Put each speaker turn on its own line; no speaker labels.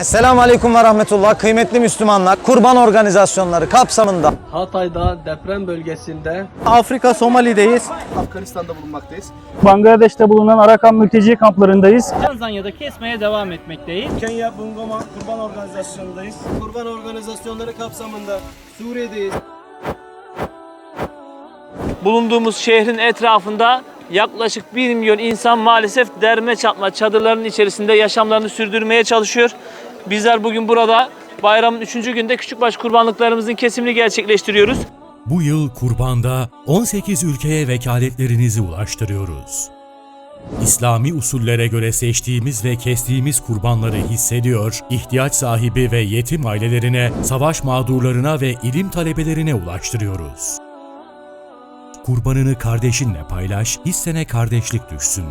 Esselamu Aleyküm ve Rahmetullah. Kıymetli Müslümanlar, kurban organizasyonları kapsamında
Hatay'da deprem bölgesinde
Afrika Somali'deyiz.
Afganistan'da bulunmaktayız.
Bangladeş'te bulunan Arakan mülteci kamplarındayız.
Tanzanya'da kesmeye devam etmekteyiz.
Kenya Bungoma Kurban Organizasyonu'ndayız.
kurban organizasyonları kapsamında Suriye'deyiz.
Bulunduğumuz şehrin etrafında yaklaşık 1 milyon insan maalesef derme çatma çadırların içerisinde yaşamlarını sürdürmeye çalışıyor. Bizler bugün burada bayramın 3. günde küçükbaş kurbanlıklarımızın kesimini gerçekleştiriyoruz.
Bu yıl kurbanda 18 ülkeye vekaletlerinizi ulaştırıyoruz. İslami usullere göre seçtiğimiz ve kestiğimiz kurbanları hissediyor, ihtiyaç sahibi ve yetim ailelerine, savaş mağdurlarına ve ilim talebelerine ulaştırıyoruz. Kurbanını kardeşinle paylaş, hissene kardeşlik düşsün.